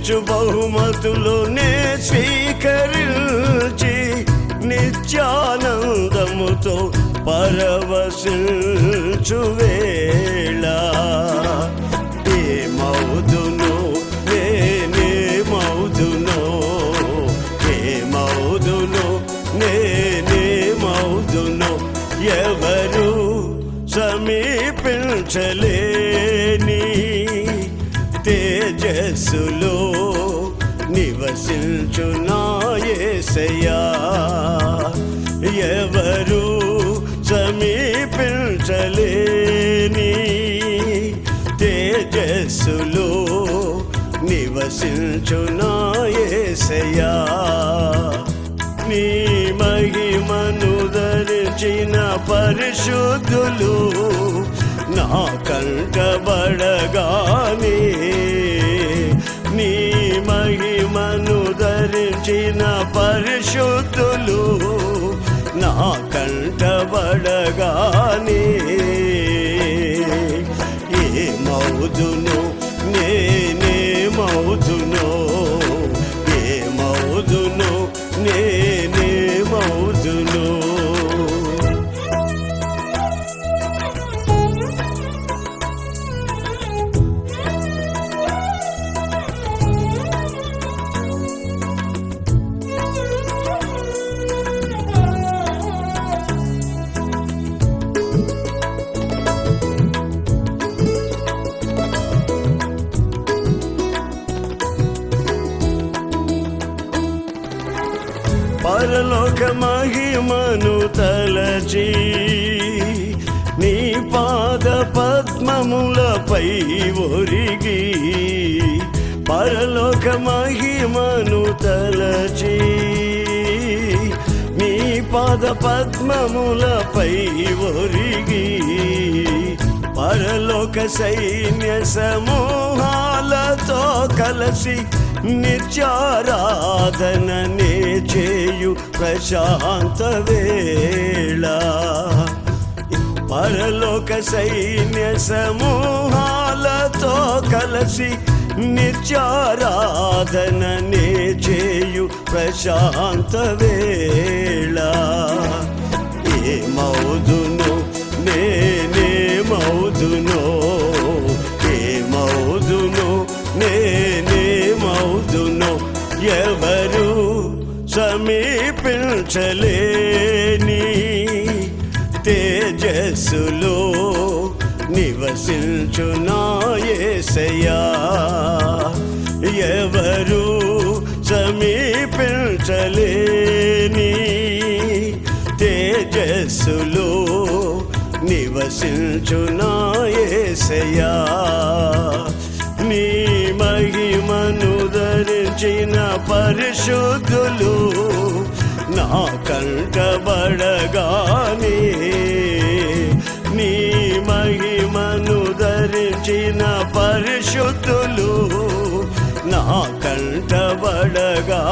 నీవిచ్చు బహుమతులునే స్వీకరించి నిత్యానందముతో పరవశించు వేళ. ఏ మౌదును నేనే ఎవరు సమీపించలేని తేజస్సులో నివసించు నాయసయ్యా ఎవరు సమీపించలేని తేజస్సులో నివసించు నాయసయ్యా నీ మహిమను ధరించిన పరిశుద్ధులు నా కంటబడగానే కంటబడగానే పరలోక మహిమను తలచి నీ పాద పద్మములపై ఒరిగి పరలోక మహిమను తలచి నీ పాద పద్మములపై ఒరిగి పరలోక సైన్య సమూహాలతో కలిసి నిత్యారాధననే చేయు ప్రశాంత వేళ. పరలోక సైన్య సమూహాలతో కలిసి నిత్యారాధననే చేయు ప్రశాంత వేళ. ఏ మౌదును నేనే మౌదునో ఏ మౌదునో నేనే మౌదునో ఎవరు సమీపించలేని తేజస్సులో నివసించునాయసయా ఎవరు సమీపించలేని తేజస్సులో నివసించునాయసయా నీ మహిమను ధరించిన పరిశుద్ధులు నా కంటబడగానే. నీ మహిమను ధరించిన పరిశుద్ధులు నా కంటబడగా